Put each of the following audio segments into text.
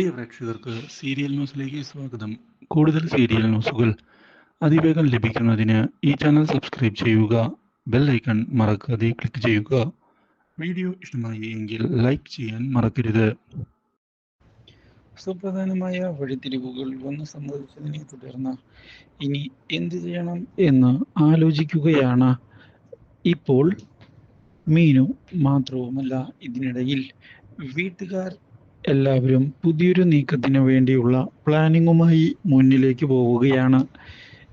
പ്രിയ പ്രേക്ഷകർക്ക് സീരിയൽ ന്യൂസിലേക്ക് സ്വാഗതം. കൂടുതൽ സീരിയൽ ന്യൂസുകൾ അതിവേഗം ലഭിക്കുന്നതിന് ഈ ചാനൽ സബ്സ്ക്രൈബ് ചെയ്യുക ബെൽ ഐക്കൺ മറക്കാതെ ക്ലിക്ക് ചെയ്യുക. വീഡിയോ ഇഷ്ടമായി എങ്കിൽ ലൈക്ക് ചെയ്യാൻ മറക്കരുത്. സുപ്രധാനമായ വഴിത്തിരിവുകൾ വന്ന് സംഭവിച്ചതിനെ തുടർന്ന് ഇനി എന്ത് ചെയ്യണം എന്ന് ആലോചിക്കുകയാണ്. ഇപ്പോൾ മീനു മാത്രവുമല്ല ഇതിനിടയിൽ വീട്ടുകാർ എല്ലാവരും പുതിയൊരു നീക്കത്തിന് വേണ്ടിയുള്ള പ്ലാനിങ്ങുമായി മുന്നിലേക്ക് പോവുകയാണ്.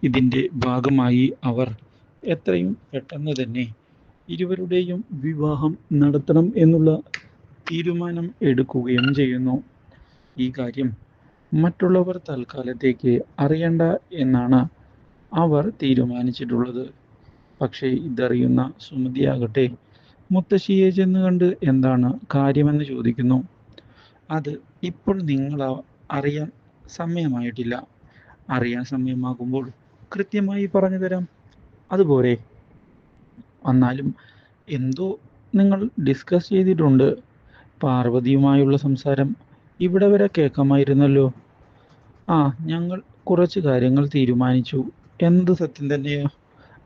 ഇതിന്റെ ഭാഗമായി അവർ എത്രയും പെട്ടെന്ന് തന്നെ ഇരുവരുടെയും വിവാഹം നടത്തണം എന്നുള്ള തീരുമാനം എടുക്കുകയും ചെയ്യുന്നു. ഈ കാര്യം മറ്റുള്ളവർ തൽക്കാലത്തേക്ക് അറിയണ്ട എന്നാണ് അവർ തീരുമാനിച്ചിട്ടുള്ളത്. പക്ഷേ ഇതറിയുന്ന സുമതിയാകട്ടെ മുത്തശ്ശിയെ ചെന്ന് കണ്ട് എന്താണ് കാര്യമെന്ന് ചോദിക്കുന്നു. അത് ഇപ്പോൾ നിങ്ങൾ അറിയാൻ സമയമായിട്ടില്ല. അറിയാൻ സമയമാകുമ്പോൾ കൃത്യമായി പറഞ്ഞു തരാം. അതുപോലെ എന്നാലും എന്തോ നിങ്ങൾ ഡിസ്കസ് ചെയ്തിട്ടുണ്ട്. പാർവതിയുമായുള്ള സംസാരം ഇവിടെ വരെ കേൾക്കാമായിരുന്നല്ലോ. ആ ഞങ്ങൾ കുറച്ച് കാര്യങ്ങൾ തീരുമാനിച്ചു. എന്ത് സത്യം തന്നെയാ?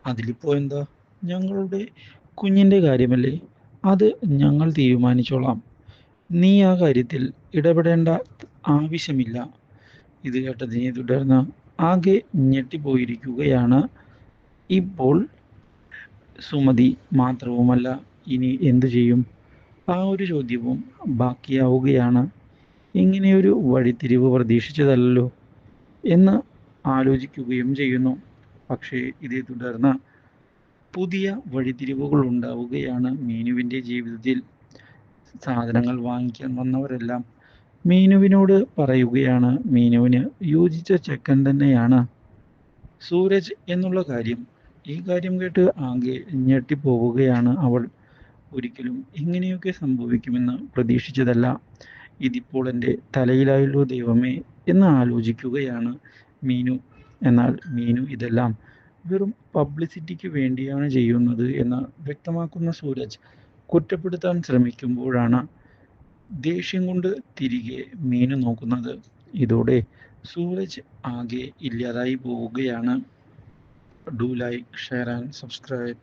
അതിലിപ്പോ എന്താ? ഞങ്ങളുടെ കുഞ്ഞിന്റെ കാര്യമല്ലേ? അത് ഞങ്ങൾ തീരുമാനിച്ചോളാം. നീ ആ കാര്യത്തിൽ ഇടപെടേണ്ട ആവശ്യമില്ല. ഇത് കേട്ടതിനെ തുടർന്ന് ആകെ ഞെട്ടിപ്പോയിരിക്കുകയാണ്. ഇപ്പോൾ സുമതി മാത്രവുമല്ല. ഇനി എന്തു ചെയ്യും? ആ ഒരു ചോദ്യവും ബാക്കിയാവുകയാണ്. ഇങ്ങനെയൊരു വഴിത്തിരിവ് പ്രതീക്ഷിച്ചതല്ലോ എന്ന് ആലോചിക്കുകയും ചെയ്യുന്നു. പക്ഷേ ഇതേ തുടർന്ന് പുതിയ വഴിത്തിരിവുകൾ ഉണ്ടാവുകയാണ് മീനുവിന്റെ ജീവിതത്തിൽ. സാധനങ്ങൾ വാങ്ങിക്കാൻ വന്നവരെല്ലാം മീനുവിനോട് പറയുകയാണ്. മീനുവിന് യോജിച്ച ചെക്കൻ തന്നെയാണ്. സൂരജ് എന്നുള്ള കാര്യം ഈ കാര്യം കേട്ട് ആകെ ഞെട്ടിപ്പോവുകയാണ് അവൾ. ഒരിക്കലും ഇങ്ങനെയൊക്കെ സംഭവിക്കുമെന്ന് പ്രതീക്ഷിച്ചതല്ല. ഇതിപ്പോൾ എന്റെ തലയിലായല്ലോ ദൈവമേ എന്ന് ആലോചിക്കുകയാണ് മീനു. എന്നാൽ മീനു ഇതെല്ലാം വെറും പബ്ലിസിറ്റിക്ക് വേണ്ടിയാണ് ചെയ്യുന്നത് എന്ന് വ്യക്തമാക്കുന്ന സൂരജ് കുറ്റപ്പെടുത്താൻ ശ്രമിക്കുമ്പോഴാണ് ദേഷ്യം കൊണ്ട് തിരികെ മീനു നോക്കുന്നത്. ഇതോടെ സൂരജ് ആകെ ഇല്ലാതായി പോവുകയാണ്. Do like share and subscribe